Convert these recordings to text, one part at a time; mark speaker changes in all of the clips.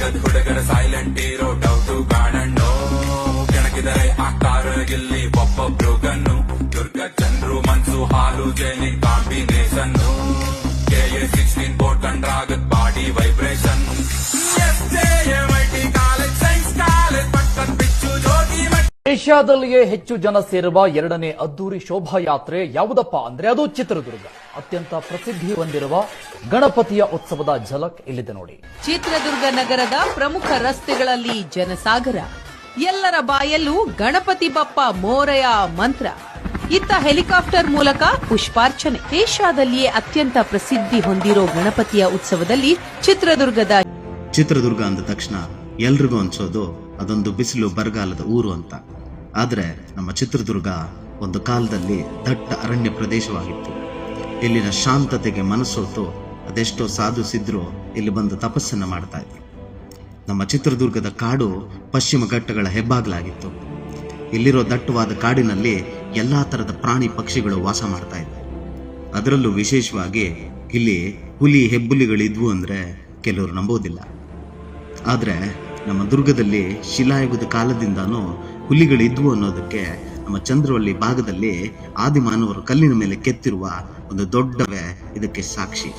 Speaker 1: Gun హుడగడ silent hero డౌ టు
Speaker 2: ಏಷ್ಯಾದಲ್ಲಿಯೇ ಹೆಚ್ಚು ಜನ ಸೇರುವ ಎರಡನೇ ಅದ್ದೂರಿ ಶೋಭಾಯಾತ್ರೆ ಯಾವುದಪ್ಪ ಅಂದ್ರೆ ಅದು ಚಿತ್ರದುರ್ಗ. ಅತ್ಯಂತ ಪ್ರಸಿದ್ಧಿ ಹೊಂದಿರುವ ಗಣಪತಿಯ ಉತ್ಸವದ ಝಲಕ್ ಇಲ್ಲಿದೆ ನೋಡಿ.
Speaker 3: ಚಿತ್ರದುರ್ಗ ನಗರದ ಪ್ರಮುಖ ರಸ್ತೆಗಳಲ್ಲಿ ಜನಸಾಗರ. ಎಲ್ಲರ ಬಾಯಲ್ಲೂ ಗಣಪತಿ ಬಪ್ಪ ಮೋರಯ ಮಂತ್ರ. ಇತ್ತ ಹೆಲಿಕಾಪ್ಟರ್ ಮೂಲಕ ಪುಷ್ಪಾರ್ಚನೆ. ಏಷ್ಯಾದಲ್ಲಿಯೇ ಅತ್ಯಂತ ಪ್ರಸಿದ್ಧಿ ಹೊಂದಿರೋ ಗಣಪತಿಯ ಉತ್ಸವದಲ್ಲಿ ಚಿತ್ರದುರ್ಗದ
Speaker 4: ಚಿತ್ರದುರ್ಗ ಅಂದ ತಕ್ಷಣ ಎಲ್ರಿಗೂ ಅನ್ಸೋದು ಅದೊಂದು ಬಿಸಿಲು ಬರಗಾಲದ ಊರು ಅಂತ. ಆದ್ರೆ ನಮ್ಮ ಚಿತ್ರದುರ್ಗ ಒಂದು ಕಾಲದಲ್ಲಿ ದಟ್ಟ ಅರಣ್ಯ ಪ್ರದೇಶವಾಗಿತ್ತು. ಇಲ್ಲಿನ ಶಾಂತತೆಗೆ ಮನಸ್ಸೋತು ಅದೆಷ್ಟೋ ಸಾಧು ಸಿದ್ರು ಇಲ್ಲಿ ಬಂದು ತಪಸ್ಸನ್ನು ಮಾಡ್ತಾ ಇದ್ರು. ನಮ್ಮ ಚಿತ್ರದುರ್ಗದ ಕಾಡು ಪಶ್ಚಿಮ ಘಟ್ಟಗಳ ಹೆಬ್ಬಾಗಲಾಗಿತ್ತು. ಇಲ್ಲಿರೋ ದಟ್ಟವಾದ ಕಾಡಿನಲ್ಲಿ ಎಲ್ಲ ಥರದ ಪ್ರಾಣಿ ಪಕ್ಷಿಗಳು ವಾಸ ಮಾಡ್ತಾ ಇದ್ದವು ಅದರಲ್ಲೂ ವಿಶೇಷವಾಗಿ ಇಲ್ಲಿ ಹುಲಿ ಹೆಬ್ಬುಲಿಗಳಿದ್ವು ಅಂದರೆ ಕೆಲವರು ನಂಬೋದಿಲ್ಲ. ಆದರೆ ನಮ್ಮ ದುರ್ಗದಲ್ಲಿ ಶಿಲಾಯುಗದ ಕಾಲದಿಂದಾನು ಹುಲಿಗಳಿದ್ವು ಅನ್ನೋದಕ್ಕೆ ನಮ್ಮ ಚಂದ್ರವಳ್ಳಿ ಭಾಗದಲ್ಲಿ ಆದಿಮಾನವರು ಕಲ್ಲಿನ ಮೇಲೆ ಕೆತ್ತಿರುವ ಒಂದು ದೊಡ್ಡವೇ ಇದಕ್ಕೆ ಸಾಕ್ಷಿ.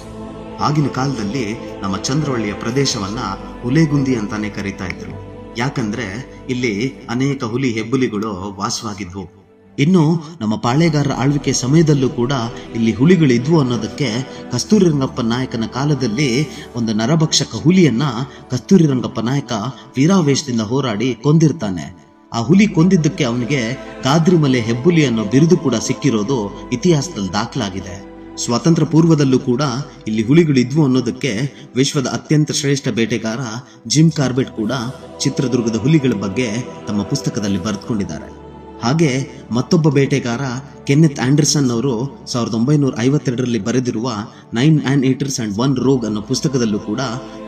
Speaker 4: ಆಗಿನ ಕಾಲದಲ್ಲಿ ನಮ್ಮ ಚಂದ್ರವಳ್ಳಿಯ ಪ್ರದೇಶವನ್ನ ಹುಲೆಗುಂದಿ ಅಂತಾನೆ ಕರೀತಾ ಇದ್ರು. ಯಾಕಂದ್ರೆ ಇಲ್ಲಿ ಅನೇಕ ಹುಲಿ ಹೆಬ್ಬುಲಿಗಳು ವಾಸವಾಗಿದ್ವು. ಇನ್ನು ನಮ್ಮ ಪಾಳೆಗಾರರ ಆಳ್ವಿಕೆ ಸಮಯದಲ್ಲೂ ಕೂಡ ಇಲ್ಲಿ ಹುಲಿಗಳಿದ್ವು ಅನ್ನೋದಕ್ಕೆ ಕಸ್ತೂರಿ ರಂಗಪ್ಪ ನಾಯಕನ ಕಾಲದಲ್ಲಿ ಒಂದು ನರಭಕ್ಷಕ ಹುಲಿಯನ್ನ ಕಸ್ತೂರಿ ರಂಗಪ್ಪ ನಾಯಕ ವೀರಾವೇಶದಿಂದ ಹೋರಾಡಿ ಕೊಂದಿರ್ತಾನೆ. ಆ ಹುಲಿ ಕೊಂದಿದ್ದಕ್ಕೆ ಅವನಿಗೆ ಗಾದ್ರಿಮಲೆ ಹೆಬ್ಬುಲಿ ಅನ್ನೋ ಬಿರುದು ಕೂಡ ಸಿಕ್ಕಿರೋದು ಇತಿಹಾಸದಲ್ಲಿ ದಾಖಲಾಗಿದೆ. ಸ್ವಾತಂತ್ರ್ಯ ಪೂರ್ವದಲ್ಲೂ ಕೂಡ ಇಲ್ಲಿ ಹುಲಿಗಳಿದ್ವು ಅನ್ನೋದಕ್ಕೆ ವಿಶ್ವದ ಅತ್ಯಂತ ಶ್ರೇಷ್ಠ ಬೇಟೆಗಾರ ಜಿಮ್ ಕಾರ್ಬೆಟ್ ಕೂಡ ಚಿತ್ರದುರ್ಗದ ಹುಲಿಗಳ ಬಗ್ಗೆ ತಮ್ಮ ಪುಸ್ತಕದಲ್ಲಿ ಬರೆದುಕೊಂಡಿದ್ದಾರೆ. ಹಾಗೆ ಮತ್ತೊಬ್ಬ ಬೇಟೆಗಾರ ಕೆನ್ನೆತ್ ಆಂಡರ್ಸನ್ ಅವರು ಸಾವಿರದ ಒಂಬೈನೂರ ಐವತ್ತೆರಡರಲ್ಲಿ ಬರೆದಿರುವ nine and eaters and one rogue ಅನ್ನೋ ಪುಸ್ತಕದಲ್ಲೂ ಕೂಡ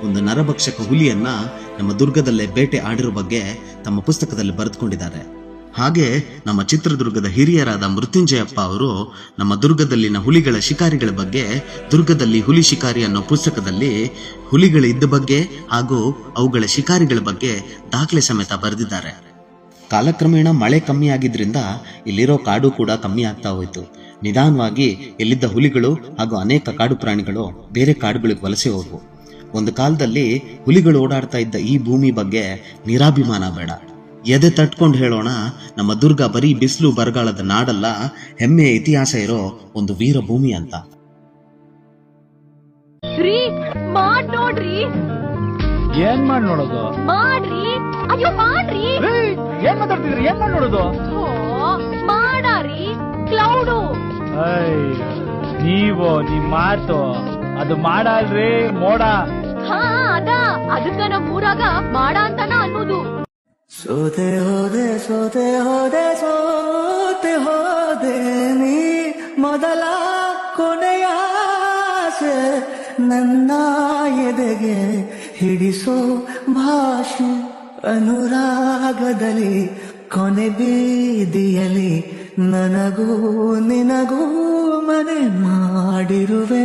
Speaker 4: ಒಂದು ನರಭಕ್ಷಕ ಹುಲಿಯನ್ನ ನಮ್ಮ ದುರ್ಗದಲ್ಲೇ ಬೇಟೆ ಆಡಿರೋ ಬಗ್ಗೆ ತಮ್ಮ ಪುಸ್ತಕದಲ್ಲಿ ಬರೆದುಕೊಂಡಿದ್ದಾರೆ. ಹಾಗೆ ನಮ್ಮ ಚಿತ್ರದುರ್ಗದ ಹಿರಿಯರಾದ ಮೃತ್ಯುಂಜಯಪ್ಪ ಅವರು ನಮ್ಮ ದುರ್ಗದಲ್ಲಿನ ಹುಲಿಗಳ ಶಿಕಾರಿಗಳ ಬಗ್ಗೆ, ದುರ್ಗದಲ್ಲಿ ಹುಲಿ ಶಿಕಾರಿ ಅನ್ನೋ ಪುಸ್ತಕದಲ್ಲಿ ಹುಲಿಗಳಿದ್ದ ಬಗ್ಗೆ ಹಾಗೂ ಅವುಗಳ ಶಿಕಾರಿಗಳ ಬಗ್ಗೆ ದಾಖಲೆ ಸಮೇತ ಬರೆದಿದ್ದಾರೆ. ಕಾಲಕ್ರಮೇಣ ಮಳೆ ಕಮ್ಮಿ ಆಗಿದ್ರಿಂದ ಇಲ್ಲಿರೋ ಕಾಡು ಕೂಡ ಕಮ್ಮಿ ಆಗ್ತಾ ಹೋಯ್ತು. ನಿಧಾನವಾಗಿ ಇಲ್ಲಿದ್ದ ಹುಲಿಗಳು ಹಾಗೂ ಅನೇಕ ಕಾಡು ಪ್ರಾಣಿಗಳು ಬೇರೆ ಕಾಡುಗಳಿಗೆ ವಲಸೆ ಹೋಗುವು ಒಂದು ಕಾಲದಲ್ಲಿ ಹುಲಿಗಳು ಓಡಾಡ್ತಾ ಇದ್ದ ಈ ಭೂಮಿ ಬಗ್ಗೆ ನಿರಾಭಿಮಾನ ಬೇಡ. ಎದೆ ತಟ್ಕೊಂಡು ಹೇಳೋಣ, ನಮ್ಮ ದುರ್ಗ ಬರೀ ಬಿಸಿಲು ಬರಗಾಲದ ನಾಡಲ್ಲ, ಹೆಮ್ಮೆಯ ಇತಿಹಾಸ ಇರೋ ಒಂದು ವೀರ ಭೂಮಿ ಅಂತ
Speaker 5: ಏನ್ ಮಾಡಿ ನೋಡೋದು?
Speaker 6: ಮಾಡ್ರಿ. ಅಯ್ಯೋ ಮಾಡ್ರಿ.
Speaker 5: ಏನ್ ಮಾತಾಡ್ತಿದ್ರಿ ಏನ್ ಮಾಡಿ ನೋಡೋದು?
Speaker 6: ಥೋ, ಮಾಡಾರಿ. ಕ್ಲೌಡು.
Speaker 5: ಹೈ ನೀವು ನಿಮ್ ಮಾತು. ಅದು ಮಾಡಲ್ರಿ ಮೋಡ.
Speaker 6: ಹಾ ಅದ. ಅದಕ್ಕ ನಮ್ ಊರಾಗ ಮಾಡ ಅಂತಾನ ಅನ್ನೋದು.
Speaker 7: ಸೋತೆ ಹೋದೆ ಸೋತೆ ಹೋದೆ ಸೋತೆ ಹೋದೆ ನೀ ಮೊದಲ ಕೊನೆಯ ಆಸೆ ನನ್ನ ಎದೆಗೆ ಹಿಡಿಸೋ ಭಾಷೆ ಅನುರಾಗದಲ್ಲಿ ಕೊನೆ ಬೀದಿಯಲ್ಲಿ ನನಗೂ ನಿನಗೂ ಮನೆ ಮಾಡಿರುವೆ.